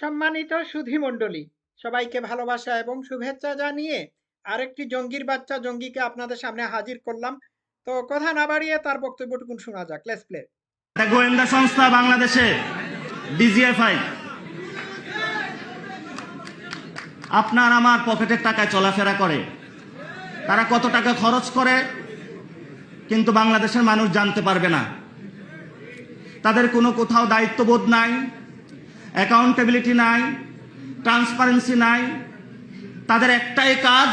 সম্মানিত সুধী মণ্ডলী, সবাইকে ভালোবাসা এবং শুভেচ্ছা জানিয়ে আরেকটি জঙ্গির বাচ্চা জঙ্গিকে আপনাদের সামনে হাজির করলাম। তো কথা না বাড়িয়ে তার বক্তব্যটুকুন শোনা যাক। লেটস প্লে গোয়েন্দা সংস্থা বাংলাদেশে, ডিজিএফআই। আপনার আমার পকেটের টাকায় চলাফেরা করে। তারা কত টাকা খরচ করে, কিন্তু বাংলাদেশের মানুষ জানতে পারবে না। তাদের কোনো কোথাও দায়িত্ববোধ নাই। অ্যাকাউন্টেবিলিটি নাই ট্রান্সপারেন্সি নাই। তাদের একটাই কাজ,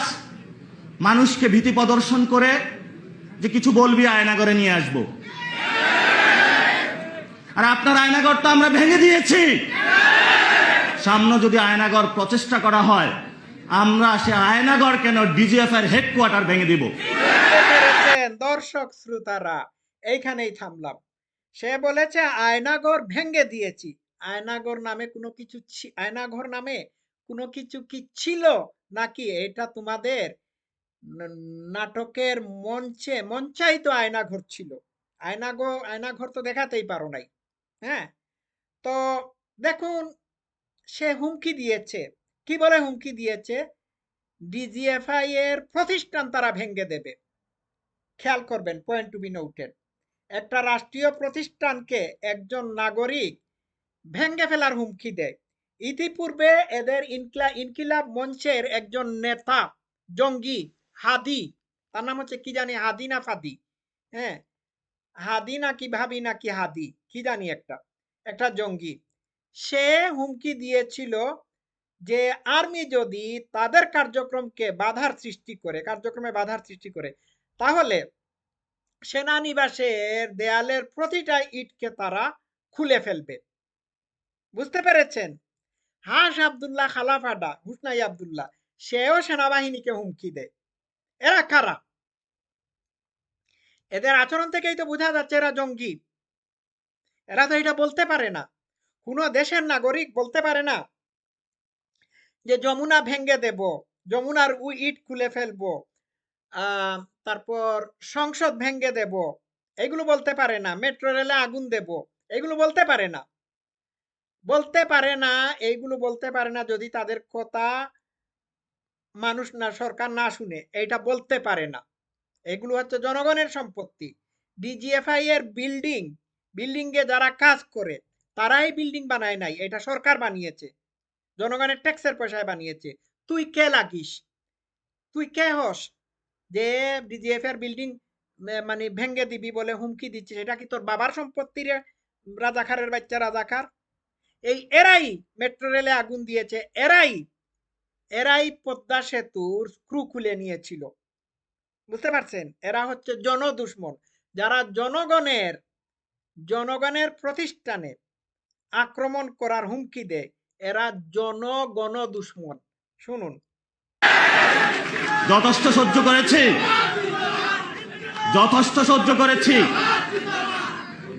মানুষকে ভীতি প্রদর্শন করে যে কিছু বলবি আয়নাগরে নিয়ে আসব। আর আপনার আয়নাগর তো আমরা ভেঙে দিয়েছি। সামনে যদি আয়নাগর প্রচেষ্টা করা হয়, আমরা সে আয়নাগর কেন ডিজিএফ এর হেডকোয়ার্টার ভেঙে দিব? দর্শক শ্রোতারা, এইখানেই থামলাম। সে বলেছে, আয়নাগর ভেঙে দিয়েছি। আয়নাগর নামে কোনো কিছু আয়নাঘর নামে কোনো কিছু কি ছিল নাকি? এটা তোমাদের নাটকের মঞ্চে, মঞ্চাই তো আয়নাঘর ছিল। আয়নাঘর আয়নাঘর তো দেখাতেই পারো নাই হ্যাঁ? তো দেখুন, সে হুমকি দিয়েছে। কি বলে হুমকি দিয়েছে? ডিজিএফআই এর প্রতিষ্ঠান তারা ভেঙ্গে দেবে। খেয়াল করবেন পয়েন্ট টু বি নোটেড একটা রাষ্ট্রীয় প্রতিষ্ঠানকে একজন নাগরিক ভেঙ্গে ফেলার হুমকি দেয়। ইতিপূর্বে এদের ইনকিলা ইনকিলাব মঞ্চের একজন নেতা জঙ্গি হাদি, তার নাম হচ্ছে কি জানি হাদি না ফাদি। হ্যাঁ হাদি নাকি ভাবি নাকি হাদি, কি জানি একটা একটা জঙ্গি। সে হুমকি দিয়েছিল যে আর্মি যদি তাদের কার্যক্রমকে বাধার সৃষ্টি করে, কার্যক্রমে বাধার সৃষ্টি করে, তাহলে সেনানিবাসের দেয়ালের প্রতিটা ইটকে তারা খুলে ফেলবে। বুঝতে পেরেছেন? হাস আবদুল্লাহ খালাফাডা হুসনাই আবদুল্লাহ, সেও সেনাবাহিনীকে হুমকি দেয়। এরা কারা? এদের আচরণ থেকেই তো বোঝা যাচ্ছে এরা জঙ্গি। এরা তো এটা বলতে পারে না। কোনো দেশের নাগরিক বলতে পারে না যে যমুনা ভেঙ্গে দেব, যমুনার উ ইট খুলে ফেলব তারপর সংসদ ভেঙ্গে দেব, এগুলো বলতে পারে না, মেট্রো রেলে আগুন দেব, এগুলো বলতে পারে না। বলতে পারে না, এইগুলো বলতে পারে না যদি তাদের কথা মানুষ না, সরকার না শুনে, এইটা বলতে পারে না। এগুলো হচ্ছে জনগণের সম্পত্তি। ডিজিএফআই এর বিল্ডিং বিল্ডিং এ যারা কাজ করে, তারাই বিল্ডিং বানায় নাই, এটা সরকার বানিয়েছে। জনগণের ট্যাক্সের পয়সায় বানিয়েছে। তুই কে লাগিস? তুই কে হস যে ডিজিএফ এর বিল্ডিং মানে ভেঙ্গে দিবি বলে হুমকি দিচ্ছিস? এটা কি তোর বাবার সম্পত্তি রে রাজাখারের বাচ্চা রাজাখার? এই এরাই মেট্রো রেলে আগুন দিয়েছে, এরাই এরাই পদ্মা সেতুর স্ক্রু খুলে নিয়েছিল। বুঝতে পারছেন? এরা হচ্ছে জনদুশ্মন, যারা জনগণের জনগণের প্রতিষ্ঠানে আক্রমণ করার হুমকি দেয়, এরা জনগণ দুশ্মন শুনুন। যথেষ্ট সহ্য করেছি। যথেষ্ট সহ্য করেছি।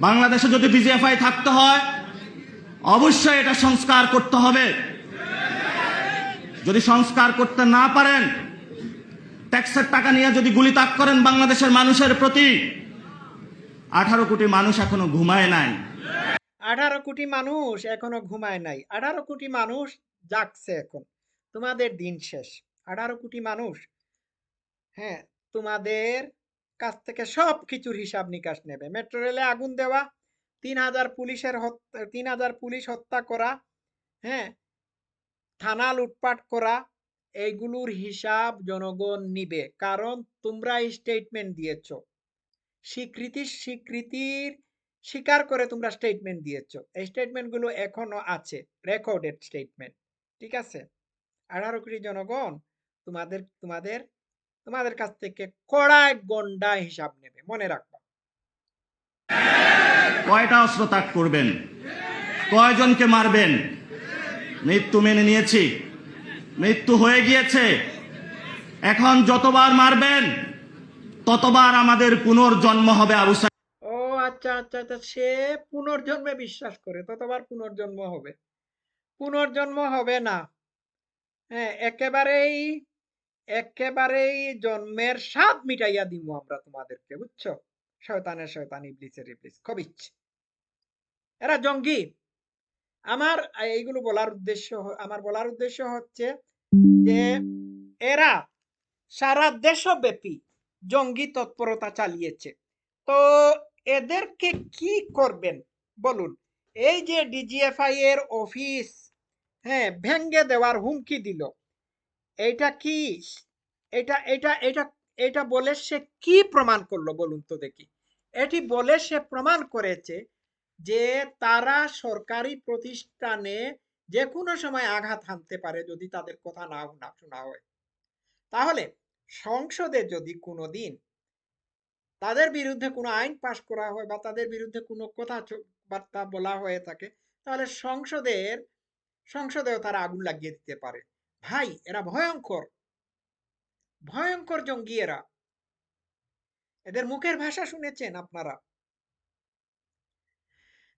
বাংলাদেশে যদি ডিজিএফআই থাকতে হয় অবশ্যই এটা সংস্কার করতে হবে। যদি সংস্কার করতে না পারেন, ট্যাক্সের টাকা নিয়ে যদি গুলি তাক করেন বাংলাদেশের মানুষের প্রতি, আঠারো কোটি মানুষ এখনও ঘুমায় নাই। আঠারো কোটি মানুষ এখনও ঘুমায় নাই। আঠারো কোটি মানুষ জাগছে এখন। তোমাদের দিন শেষ। আঠারো কোটি মানুষ হ্যাঁ তোমাদের কাছ থেকে সব কিছুর হিসাব নিকাশ নেবে। মেট্রো রেলে আগুন দেওয়া তিন হাজার পুলিশের তিন হাজার পুলিশ হত্যা করা হ্যাঁ? থানা লুটপাট করা, এইগুলোর হিসাব জনগণ নিবে। কারণ তোমরা স্টেটমেন্ট দিয়েছ। স্বীকৃতি, স্বীকৃতির স্বীকার করে তোমরা স্টেটমেন্ট দিয়েছ। এই স্টেটমেন্টগুলো এখনও আছে। রেকর্ডেড স্টেটমেন্ট ঠিক আছে? আঠারো কোটি জনগণ তোমাদের তোমাদের তোমাদের কাছ থেকে কড়ায় গন্ডা হিসাব নেবে। মনে রাখবা। কয়টা অস্ত্র ত্যাগ করবেন? কয়জনকে মারবেন? মৃত্যু মেনে নিয়েছি। মৃত্যু হয়ে গিয়েছে। এখন যতবার মারবেন, ততবার আমাদের পুনর্জন্ম হবে আবু ও আচ্ছা আচ্ছা আচ্ছা সে পুনর্জন্মে বিশ্বাস করে, ততবার পুনর্জন্ম হবে। পুনর্জন্ম হবে না। হ্যাঁ একেবারেই একেবারেই জন্মের স্বাদ মিটাইয়া দিব আমরা তোমাদেরকে, বুঝছ? শয়তানের শয়তান, ইবলিসের ইবলিস খবিচ এরা জঙ্গি। আমার এইগুলো বলার উদ্দেশ্য আমার বলার উদ্দেশ্য হচ্ছে যে এরা সারা দেশব্যাপী জঙ্গি তৎপরতা চালিয়েছে। তো এদেরকে কি করবেন বলুন? এই যে ডিজিএফআই এর অফিস হ্যাঁ ভেঙ্গে দেওয়ার হুমকি দিল। এটা কি? এটা এটা এটা এটা বলে সে কি প্রমাণ করল বলুন তো দেখি। এটি বলে সে প্রমাণ করেছে যে তারা সরকারি প্রতিষ্ঠানে যে কোনো সময় আঘাত হানতে পারে যদি তাদের কথা না না শোনা হয়। তাহলে সংসদে যদি কোনো দিন তাদের বিরুদ্ধে কোনো আইন পাশ করা হয় বা তাদের বিরুদ্ধে কোনো কথা বার্তা বলা হয়ে থাকে, তাহলে সংসদের, সংসদেও তারা আগুন লাগিয়ে দিতে পারে। ভাই, এরা ভয়ঙ্কর। ভয়ঙ্কর জঙ্গি এরা। এদের মুখের ভাষা শুনেছেন আপনারা?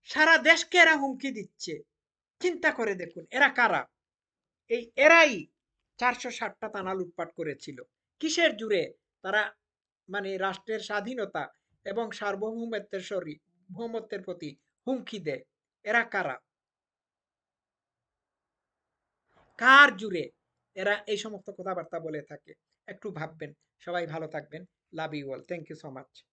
সারা দেশকে এরা হুমকি দিচ্ছে। চিন্তা করে দেখুন, এরা কারা? এই এরাই চারশো ষাটটা থানা লুটপাট করেছিল। কিসের জুড়ে? তারা মানে রাষ্ট্রের স্বাধীনতা এবং সার্বভৌমত্বের সরি, ভৌমত্বের প্রতি হুমকি দেয়। এরা কারা? কার জুড়ে? এরা এই সমস্ত কথাবার্তা বলে থাকে। একটু ভাববেন। সবাই ভালো থাকবেন। Love you all thank you so much